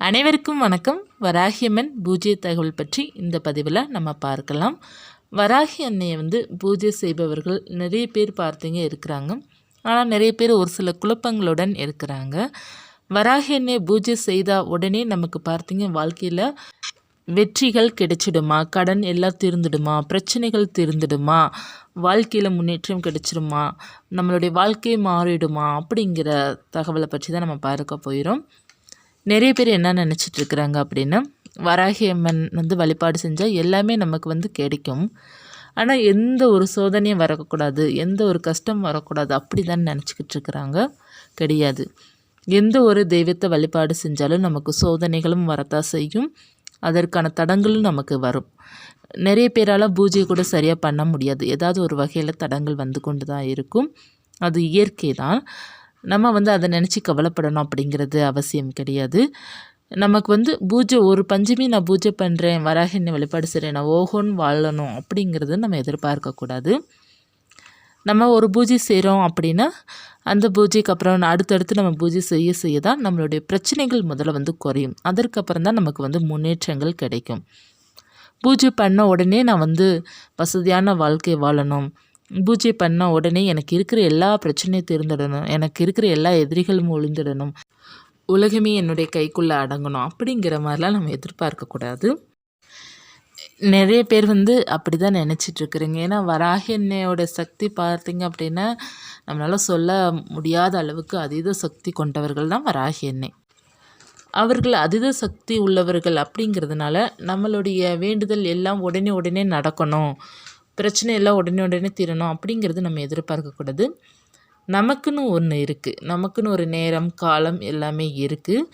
அனைவருக்கும் வணக்கம். வராகியம்மன் பூஜை தகவல் பற்றி இந்த பதிவில் நம்ம பார்க்கலாம். வராகி அன்னையை வந்து பூஜை செய்பவர்கள் நிறைய பேர் பார்த்தீங்க இருக்கிறாங்க. ஆனால் நிறைய பேர் ஒரு சில குழப்பங்களுடன் இருக்கிறாங்க. வராகி அன்னையை பூஜை செய்தால் உடனே நமக்கு பார்த்தீங்க வாழ்க்கையில் வெற்றிகள் கிடைச்சிடுமா? கடன் எல்லாம் தீர்ந்துடுமா? பிரச்சனைகள் தீர்ந்துடுமா? வாழ்க்கையில் முன்னேற்றம் கிடைச்சிடுமா நம்மளுடைய வாழ்க்கை மாறிடுமா? அப்படிங்கிற தகவலை பற்றி தான் நம்ம பார்க்க போயிடும் நிறைய பேர் என்ன நினச்சிட்டு இருக்கிறாங்க அப்படின்னா வராகி அம்மன் வந்து வழிபாடு செஞ்சால் எல்லாமே நமக்கு வந்து கிடைக்கும். ஆனால் எந்த ஒரு சோதனையும் வரக்கூடாது எந்த ஒரு கஷ்டம் வரக்கூடாது அப்படி தான் நினச்சிக்கிட்டு இருக்கிறாங்க கிடையாது. எந்த ஒரு தெய்வத்தை வழிபாடு செஞ்சாலும் நமக்கு சோதனைகளும் வரத்தான் செய்யும். அதற்கான தடங்களும் நமக்கு வரும். நிறைய பேரால் பூஜை கூட சரியாக பண்ண முடியாது. ஏதாவது ஒரு வகையில் தடங்கள் வந்து கொண்டு தான் இருக்கும். அது இயற்கை தான் நம்ம வந்து அதை நினச்சி கவலைப்படணும் அப்படிங்கிறது அவசியம் கிடையாது. நமக்கு வந்து பூஜை ஒரு பஞ்சமி நான் பூஜை பண்ணுறேன் வராகினை வழிபாடு செய்கிறேன் நான் ஓஹோன்னு வாழணும் அப்படிங்கிறது நம்ம எதிர்பார்க்கக்கூடாது நம்ம ஒரு பூஜை செய்கிறோம் அப்படின்னா அந்த பூஜைக்கு அப்புறம் அடுத்தடுத்து நம்ம பூஜை செய்ய செய்ய தான் நம்மளுடைய பிரச்சனைகள் முதல்ல வந்து குறையும். அதற்கப்புறம் தான் நமக்கு வந்து முன்னேற்றங்கள் கிடைக்கும். பூஜை பண்ண உடனே நான் வந்து வசதியான வாழ்க்கை வாழணும். பூஜை பண்ண உடனே எனக்கு இருக்கிற எல்லா பிரச்சனையும் தீர்ந்துடணும். எனக்கு இருக்கிற எல்லா எதிரிகளும் ஒளிந்துடணும். உலகமே என்னுடைய கைக்குள்ளே அடங்கணும். அப்படிங்கிற மாதிரிலாம் நம்ம எதிர்பார்க்கக்கூடாது நிறைய பேர் வந்து அப்படி தான் நினச்சிட்ருக்குறீங்க ஏன்னா வராகி என்னையோட சக்தி பார்த்தீங்க அப்படின்னா நம்மளால் சொல்ல முடியாத அளவுக்கு அதீத சக்தி கொண்டவர்கள் தான் வராகி எண்ணெய். அவர்கள் அதீத சக்தி உள்ளவர்கள் அப்படிங்கிறதுனால நம்மளுடைய வேண்டுதல் எல்லாம் உடனே உடனே நடக்கணும். பிரச்சனை எல்லாம் உடனே உடனே தீரணும் அப்படிங்கிறது நம்ம எதிர்பார்க்கக்கூடாது நமக்குன்னு ஒன்று இருக்குது நமக்குன்னு ஒரு நேரம் காலம் எல்லாமே இருக்குது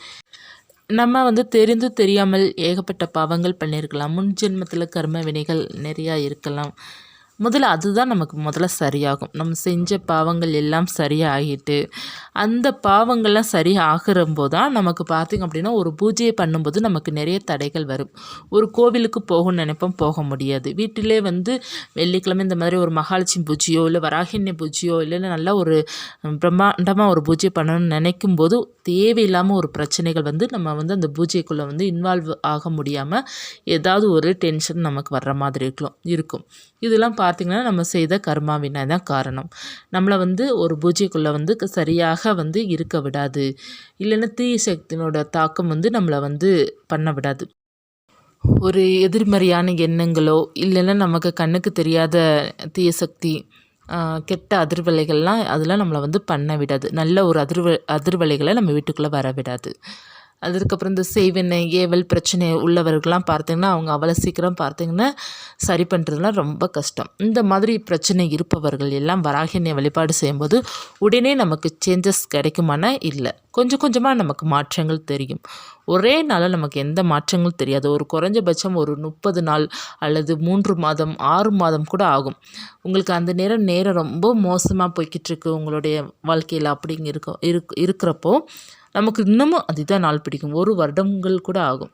நம்ம வந்து தெரிந்து தெரியாமல் ஏகப்பட்ட பாவங்கள் பண்ணியிருக்கலாம். முன் ஜென்மத்தில் கர்ம வினைகள் நிறையா இருக்கலாம். முதல்ல அதுதான் நமக்கு முதல்ல சரியாகும். நம்ம செஞ்ச பாவங்கள் எல்லாம் சரியாகிட்டு அந்த பாவங்கள்லாம் சரி ஆகிறம்போது தான் நமக்கு பார்த்திங்க அப்படின்னா ஒரு பூஜையை பண்ணும்போது நமக்கு நிறைய தடைகள் வரும். ஒரு கோவிலுக்கு போகணும்னு நினைப்போம் போக முடியாது. வீட்டிலே வந்து வெள்ளிக்கிழமை இந்த மாதிரி ஒரு மகாலட்சுமி பூஜையோ இல்லை வராகினி பூஜையோ இல்லைன்னா நல்லா ஒரு பிரம்மாண்டமாக ஒரு பூஜை பண்ணணும்னு நினைக்கும் போது தேவையில்லாமல் ஒரு பிரச்சனைகள் வந்து நம்ம வந்து அந்த பூஜைக்குள்ளே வந்து இன்வால்வ் ஆக முடியாமல் ஏதாவது ஒரு டென்ஷன் நமக்கு வர்ற மாதிரி இருக்கலாம் இருக்கும். இதெல்லாம் பார்த்திங்கன்னா நம்ம செய்த கர்மாவினை தான் காரணம். நம்மளை வந்து ஒரு பூஜைக்குள்ளே வந்து சரியாக வந்து இருக்க விடாது. இல்லைன்னா தீய சக்தியினோட தாக்கம் வந்து நம்மளை வந்து பண்ண விடாது. ஒரு எதிர்மறையான எண்ணங்களோ இல்லைன்னா நமக்கு கண்ணுக்கு தெரியாத தீய சக்தி கெட்ட அதிர்வலைகள்லாம் அதெல்லாம் நம்மளை வந்து பண்ண விடாது. நல்ல ஒரு அதிர்வ அதிர்வலைகளை நம்ம வீட்டுக்குள்ளே வர விடாது. அதுக்கப்புறம் இந்த செய்வினை ஏவல் பிரச்சனை உள்ளவர்கள்லாம் பார்த்திங்கன்னா அவங்க அவ்வளோ சீக்கிரம் பார்த்திங்கன்னா சரி பண்ணுறதுலாம் ரொம்ப கஷ்டம். இந்த மாதிரி பிரச்சனை இருப்பவர்கள் எல்லாம் வராகினை வழிபாடு செய்யும்போது உடனே நமக்கு சேஞ்சஸ் கிடைக்குமானா இல்லை. கொஞ்சம் கொஞ்சமாக நமக்கு மாற்றங்கள் தெரியும். ஒரே நாளில் நமக்கு எந்த மாற்றங்களும் தெரியாது. ஒரு குறைஞ்சபட்சம் ஒரு முப்பது நாள் அல்லது மூன்று மாதம் ஆறு மாதம் கூட ஆகும். உங்களுக்கு அந்த நேரம் நேரம் ரொம்ப மோசமாக போய்கிட்டு இருக்கு. உங்களுடைய வாழ்க்கையில் அப்படிங்க இருக்க இருக் இருக்கிறப்போ நமக்கு இன்னமும் அதுதான் நாள் பிடிக்கும். ஒரு வருடங்கள் கூட ஆகும்.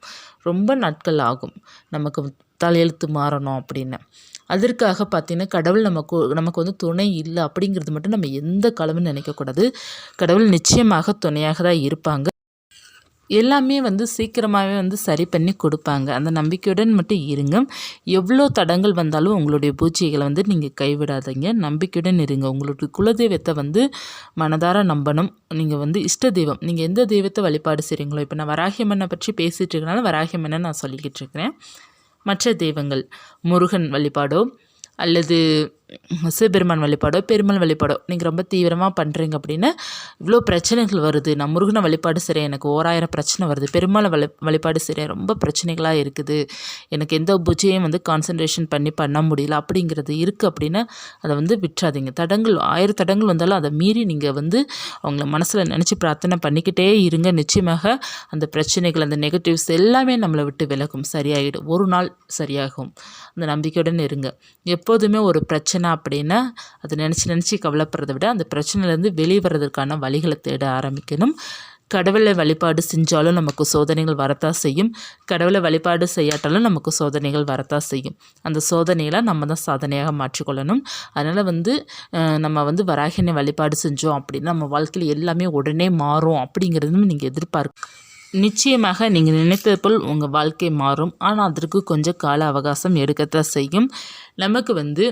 ரொம்ப நாட்கள் ஆகும். நமக்கு தலையெழுத்து மாறணும் அப்படின்னு. அதற்காக பார்த்திங்கன்னா கடவுள் நமக்கு நமக்கு வந்து துணை இல்லை அப்படிங்கிறது மட்டும் நம்ம எந்த காலமும் நினைக்கக்கூடாது. கடவுள் நிச்சயமாக துணையாக தான் இருப்பாங்க. எல்லாமே வந்து சீக்கிரமாகவே வந்து சரி பண்ணி கொடுப்பாங்க. அந்த நம்பிக்கையுடன் மட்டும் இருங்க. எவ்வளோ தடங்கள் வந்தாலும் உங்களுடைய பூஜைகளை வந்து நீங்கள் கைவிடாதீங்க. நம்பிக்கையுடன் இருங்க. உங்களுடைய குலதெய்வத்தை வந்து மனதார நம்பணும். நீங்கள் வந்து இஷ்ட தெய்வம். நீங்கள் எந்த தெய்வத்தை வழிபாடு செய்கிறீங்களோ இப்போ நான் வராகியம்மனை பற்றி பேசிகிட்டு இருக்கனால வராகியம்மனை நான் சொல்லிக்கிட்டு இருக்கிறேன். மற்ற தெய்வங்கள் முருகன் வழிபாடோ அல்லது சிவபெருமான் வழிபாடோ பெருமாள் வழிபாடோ நீங்கள் ரொம்ப தீவிரமாக பண்ணுறீங்க அப்படின்னா இவ்வளோ பிரச்சனைகள் வருது. நான் முருகனை வழிபாடு செய்கிறேன் எனக்கு ஓராயிரம் பிரச்சனை வருது. பெருமாளை வழி வழிபாடு செய்கிறேன் ரொம்ப பிரச்சனைகளாக இருக்குது. எனக்கு எந்த பூஜையும் வந்து கான்சன்ட்ரேஷன் பண்ணி பண்ண முடியல. அப்படிங்கிறது இருக்குது அப்படின்னா அதை வந்து விட்டுறாதீங்க. தடங்கள் ஆயிரம் தடங்கள் வந்தாலும் அதை மீறி நீங்கள் வந்து அவங்கள மனசில் நினச்சி பிரார்த்தனை பண்ணிக்கிட்டே இருங்க. நிச்சயமாக அந்த பிரச்சனைகள் அந்த நெகட்டிவ்ஸ் எல்லாமே நம்மளை விட்டு விலகும். சரியாயிடும். ஒரு நாள் சரியாகும். அந்த நம்பிக்கையுடன் இருங்க. எப்போதுமே ஒரு பிரச்சனை பிரச்சனை அப்படின்னா அதை நினச்சி நினச்சி கவலைப்படுறத விட அந்த பிரச்சனையிலேருந்து வெளியே வர்றதுக்கான வழிகளை தேட ஆரம்பிக்கணும். கடவுளை வழிபாடு செஞ்சாலும் நமக்கு சோதனைகள் வரத்தான் செய்யும். கடவுளை வழிபாடு செய்யாட்டாலும் நமக்கு சோதனைகள் வரத்தான் செய்யும். அந்த சோதனைகளை நம்ம தான் சாதனையாக மாற்றிக்கொள்ளணும். அதனால் வந்து நம்ம வந்து வராகினை வழிபாடு செஞ்சோம் அப்படின்னா நம்ம வாழ்க்கையில் எல்லாமே உடனே மாறும் அப்படிங்கிறதும் நீங்கள் எதிர்பார்க்க நிச்சயமாக நீங்கள் நினைத்தது போல் உங்கள் வாழ்க்கை மாறும். ஆனால் அதற்கு கொஞ்சம் கால அவகாசம் எடுக்கத்தான் செய்யும். நமக்கு வந்து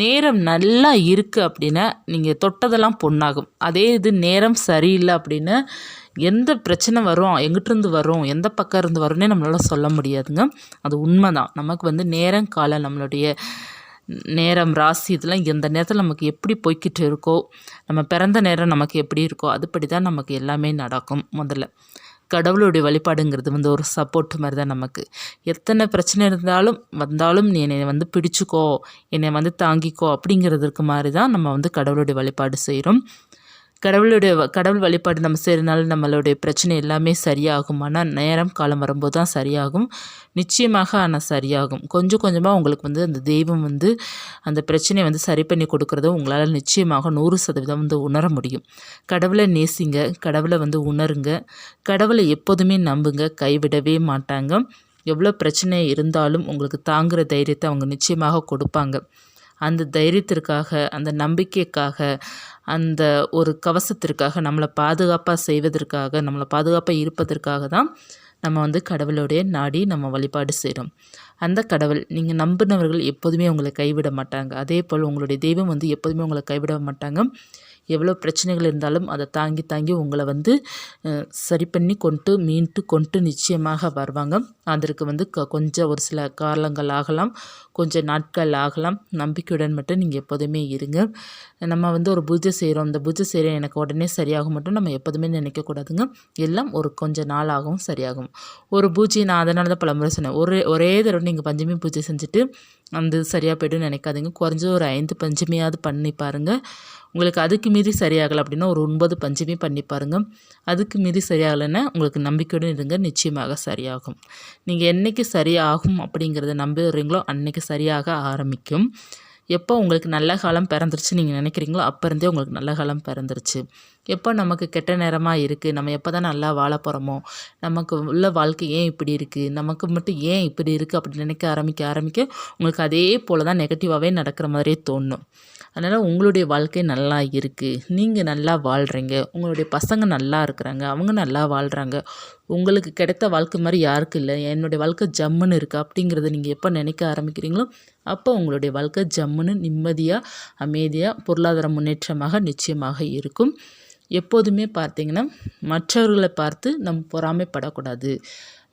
நேரம் நல்லா இருக்குது அப்படின்னா நீங்கள் தொட்டதெல்லாம் பொண்ணாகும். அதே இது நேரம் சரியில்லை அப்படின்னா எந்த பிரச்சனை வரும் எங்கிட்டிருந்து வரும் எந்த பக்கம் இருந்து வரும்னே நம்மளால் சொல்ல முடியாதுங்க. அது உண்மை தான் நமக்கு வந்து நேரம் காலம் நம்மளுடைய நேரம் ராசி இதெல்லாம் எந்த நேரத்தில் நமக்கு எப்படி போய்கிட்டு இருக்கோ நம்ம பிறந்த நேரம் நமக்கு எப்படி இருக்கோ அதுபடி தான் நமக்கு எல்லாமே நடக்கும் முதல்ல. கடவுளுடைய வழிபாடுங்கிறது வந்து ஒரு சப்போர்ட் மாதிரி தான் நமக்கு. எத்தனை பிரச்சனை இருந்தாலும் வந்தாலும் நீ என்னை வந்து பிடிச்சிக்கோ என்னை வந்து தாங்கிக்கோ அப்படிங்கிறதுக்கு மாதிரி தான் நம்ம வந்து கடவுளுடைய வழிபாடு செய்கிறோம் கடவுளுடைய கடவுள் வழிபாடு நம்ம செய்கிறதுனால நம்மளுடைய பிரச்சனை எல்லாமே சரியாகும். ஆனால் நேரம் காலம் வரும்போது தான் சரியாகும். நிச்சயமாக ஆனால் சரியாகும். கொஞ்சம் கொஞ்சமாக உங்களுக்கு வந்து அந்த தெய்வம் வந்து அந்த பிரச்சனையை வந்து சரி பண்ணி கொடுக்குறத உங்களால் நிச்சயமாக நூறு சதவீதம் வந்து உணர முடியும். கடவுளை நேசிங்க. கடவுளை வந்து உணருங்க. கடவுளை எப்போதுமே நம்புங்க. கைவிடவே மாட்டாங்க. எவ்வளோ பிரச்சனை இருந்தாலும் உங்களுக்கு தாங்குகிற தைரியத்தை அவங்க நிச்சயமாக கொடுப்பாங்க. அந்த தைரியத்திற்காக அந்த நம்பிக்கைக்காக அந்த ஒரு கவசத்திற்காக நம்மளை பாதுகாப்பாக செய்வதற்காக நம்மளை பாதுகாப்பாக இருப்பதற்காக தான் நம்ம வந்து கடவுளுடைய நாடி நம்ம வழிபாடு செய்கிறோம் அந்த கடவுள் நீங்கள் நம்பினவர்கள் எப்போதுமே உங்களை கைவிட மாட்டாங்க. அதே போல் உங்களுடைய தெய்வம் வந்து எப்போதுமே உங்களை கைவிட மாட்டாங்க. எவ்வளோ பிரச்சனைகள் இருந்தாலும் அதை தாங்கி தாங்கி உங்களை வந்து சரி பண்ணி கொண்டு மீண்டு கொண்டு நிச்சயமாக வருவாங்க. அதற்கு வந்து க கொஞ்சம் ஒரு சில காலங்கள் ஆகலாம். கொஞ்சம் நாட்கள் ஆகலாம். நம்பிக்கையுடன் மட்டும் நீங்கள் எப்போதுமே இருங்க. நம்ம வந்து ஒரு பூஜை செய்கிறோம் இந்த பூஜை செய்கிறேன் எனக்கு உடனே சரியாகும் மட்டும் நம்ம எப்போதுமே நினைக்கக்கூடாதுங்க எல்லாம் ஒரு கொஞ்சம் நாள் ஆகும் சரியாகும். ஒரு பூஜை நான் அதனால தான் பலமுறை சொன்னேன். ஒரே ஒரே தடவை நீங்கள் பஞ்சமி பூஜை செஞ்சுட்டு அந்த சரியாக போய்டும் நினைக்காதீங்க. குறைஞ்சது ஒரு ஐந்து பஞ்சமியாவது பண்ணி பாருங்கள் உங்களுக்கு அதுக்கு மீறி சரியாகலை அப்படின்னா ஒரு ஒன்பது பஞ்சமே பண்ணி பாருங்கள் அதுக்கு மீறி சரியாகலைன்னா உங்களுக்கு நம்பிக்கையுடன் இருங்க. நிச்சயமாக சரியாகும். நீங்கள் என்னைக்கு சரியாகும் அப்படிங்கிறத நம்புறீங்களோ அன்றைக்கி சரியாக ஆரம்பிக்கும். எப்போ உங்களுக்கு நல்ல காலம் பிறந்துருச்சு நீங்கள் நினைக்கிறீங்களோ அப்போ இருந்தே உங்களுக்கு நல்ல காலம் பிறந்துருச்சு. எப்போ நமக்கு கெட்ட நேரமாக இருக்குது நம்ம எப்போ தான் நல்லா வாழ போகிறோமோ நமக்கு உள்ள வாழ்க்கை ஏன் இப்படி இருக்குது நமக்கு மட்டும் ஏன் இப்படி இருக்குது அப்படி நினைக்க ஆரம்பிக்க ஆரம்பிக்க உங்களுக்கு அதே போல் தான் நெகட்டிவாகவே நடக்கிற மாதிரியே தோணும். அதனால் உங்களுடைய வாழ்க்கை நல்லா இருக்குது நீங்கள் நல்லா வாழ்கிறீங்க உங்களுடைய பசங்க நல்லா இருக்கிறாங்க. அவங்க நல்லா வாழ்கிறாங்க உங்களுக்கு கிடைத்த வாழ்க்கை மாதிரி யாருக்கும் இல்லை. என்னுடைய வாழ்க்கை ஜம்முன்னு இருக்குது அப்படிங்கிறத நீங்கள் எப்போ நினைக்க ஆரம்பிக்கிறீங்களோ அப்போ உங்களுடைய வாழ்க்கை ஜம்முன்னு நிம்மதியாக அமைதியாக பொருளாதார முன்னேற்றமாக நிச்சயமாக இருக்கும். எப்போதுமே பார்த்தீங்கன்னா மற்றவர்களை பார்த்து நம்ம பொறாமைப்படக்கூடாது.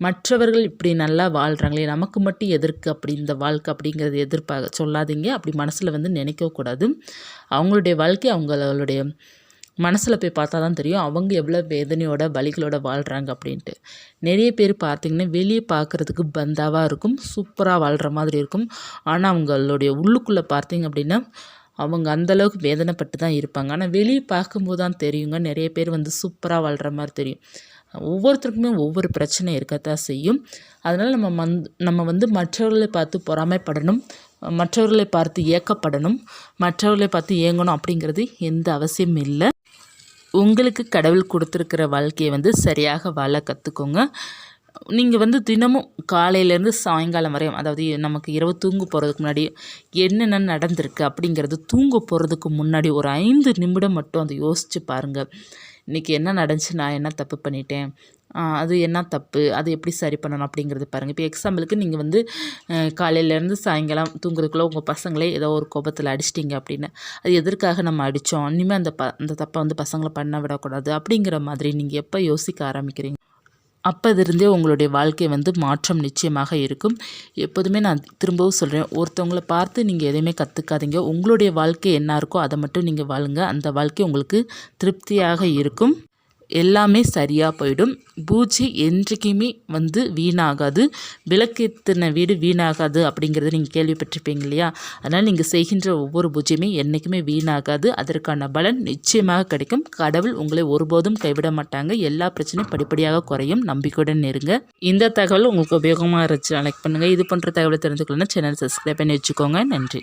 மற்றவர்கள் இப்படி நல்லா வாழ்கிறாங்களே நமக்கு மட்டும் எதற்கு அப்படி இந்த வாழ்க்கை அப்படிங்கிறது எதிர்பார்க்க சொல்லாதீங்க. அப்படி மனசில் வந்து நினைக்கக்கூடாது அவங்களுடைய வாழ்க்கை அவங்களுடைய மனசில் போய் பார்த்தா தான் தெரியும் அவங்க எவ்வளோ வேதனையோட வலிகளோட வாழ்கிறாங்க அப்படின்ட்டு. நிறைய பேர் பார்த்திங்கன்னா வெளியே பார்க்குறதுக்கு பந்தாவாக இருக்கும் சூப்பராக வாழ்கிற மாதிரி இருக்கும். ஆனால் அவங்களுடைய உள்ளுக்குள்ளே பார்த்திங்க அப்படின்னா அவங்க அந்தளவுக்கு வேதனைப்பட்டு தான் இருப்பாங்க. ஆனால் வெளியே பார்க்கும்போது தான் தெரியுங்க. நிறைய பேர் வந்து சூப்பராக வாழ்கிற மாதிரி தெரியும். ஒவ்வொருத்தருக்குமே ஒவ்வொரு பிரச்சனை இருக்கத்தான் செய்யும். அதனால் நம்ம மந் நம்ம வந்து மற்றவர்களை பார்த்து பொறாமைப்படணும். மற்றவர்களை பார்த்து ஏக்கப்படணும். மற்றவர்களை பார்த்து ஏங்கணும் அப்படிங்கிறது எந்த அவசியமும் இல்லை. உங்களுக்கு கடவுள் கொடுத்துருக்கிற வாழ்க்கையை வந்து சரியாக வாழ கற்றுக்கோங்க நீங்கள் வந்து தினமும் காலையிலேருந்து சாயங்காலம் வரையும் அதாவது நமக்கு இரவு தூங்க போகிறதுக்கு முன்னாடி என்னென்ன நடந்திருக்கு அப்படிங்கிறது தூங்க போகிறதுக்கு முன்னாடி ஒரு ஐந்து நிமிடம் மட்டும் அதை யோசித்து பாருங்கள் இன்றைக்கி என்ன நடந்துச்சு? நான் என்ன தப்பு பண்ணிட்டேன்? அது என்ன தப்பு? அது எப்படி சரி பண்ணணும் அப்படிங்கிறது பாருங்கள் இப்போ எக்ஸாம்பிளுக்கு நீங்கள் வந்து காலையிலேருந்து சாயங்காலம் தூங்குறதுக்குள்ளே உங்கள் பசங்களே ஏதோ ஒரு கோபத்தில் அடிச்சிட்டிங்க அப்படின்னு அது எதற்காக நம்ம அடித்தோம் இனிமேல் அந்த ப அந்த தப்பை வந்து பசங்களை பண்ண விடக்கூடாது அப்படிங்கிற மாதிரி நீங்கள் எப்போ யோசிக்க ஆரம்பிக்கிறீங்க? அப்போதிருந்தே உங்களுடைய வாழ்க்கை வந்து மாற்றம் நிச்சயமாக இருக்கும். எப்போதுமே நான் திரும்பவும் சொல்கிறேன் ஒருத்தவங்கள பார்த்து நீங்கள் எதையுமே கற்றுக்காதீங்க உங்களுடைய வாழ்க்கை என்ன இருக்கோ அதை மட்டும் நீங்கள் வாழுங்க. அந்த வாழ்க்கை உங்களுக்கு திருப்தியாக இருக்கும். எல்லாமே சரியாக போயிடும். பூஜை என்றைக்குமே வந்து வீணாகாது. விளக்கேற்றின வீடு வீணாகாது அப்படிங்கிறத நீங்கள் கேள்விப்பட்டிருப்பீங்க இல்லையா? அதனால் நீங்கள் செய்கின்ற ஒவ்வொரு பூஜையுமே என்றைக்குமே வீணாகாது. அதற்கான பலன் நிச்சயமாக கிடைக்கும். கடவுள் உங்களை ஒருபோதும் கைவிட மாட்டாங்க. எல்லா பிரச்சனையும் படிப்படியாக குறையும். நம்பிக்கையுடன் இருங்க. இந்த தகவல் உங்களுக்கு உபயோகமாக இருந்துச்சு லைக் பண்ணுங்கள் இது போன்ற தகவலை தெரிஞ்சுக்கணும்னா சேனல் சப்ஸ்கிரைப் பண்ணி வச்சுக்கோங்க. நன்றி.